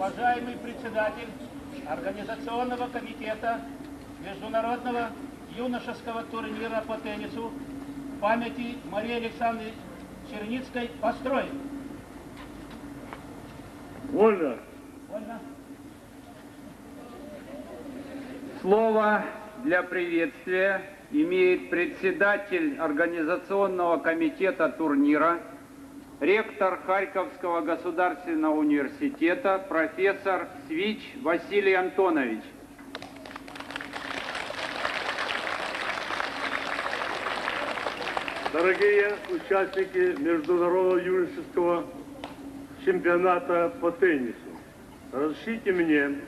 уважаемый председатель Организационного комитета Международного юношеского турнира по теннису памяти Марии Александровны Черницкой построен. Вольно. Вольно? Слово для приветствия имеет председатель Организационного комитета турнира, ректор Харьковского государственного университета, профессор Свич Василий Антонович. Дорогие участники Международного юношеского чемпионата по теннису, разрешите мне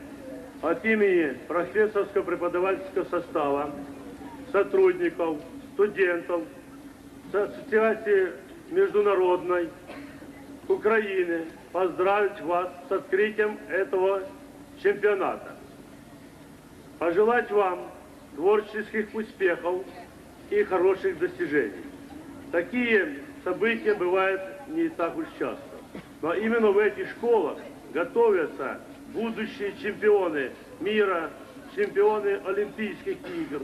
от имени профессорско-преподавательского состава, сотрудников, студентов, Ассоциации Международной Украины поздравить вас с открытием этого чемпионата. Пожелать вам творческих успехов и хороших достижений. Такие события бывают не так уж часто. Но именно в этих школах готовятся будущие чемпионы мира, чемпионы Олимпийских игр.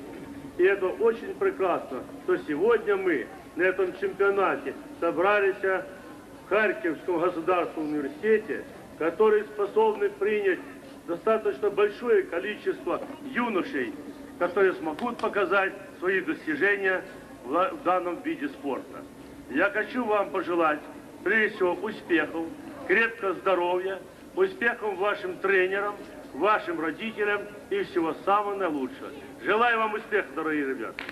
И это очень прекрасно, что сегодня мы на этом чемпионате собрались Харьковском государственном университете, которые способны принять достаточно большое количество юношей, которые смогут показать свои достижения в данном виде спорта. Я хочу вам пожелать, прежде всего, успехов, крепкого здоровья, успехов вашим тренерам, вашим родителям и всего самого наилучшего. Желаю вам успехов, дорогие ребята.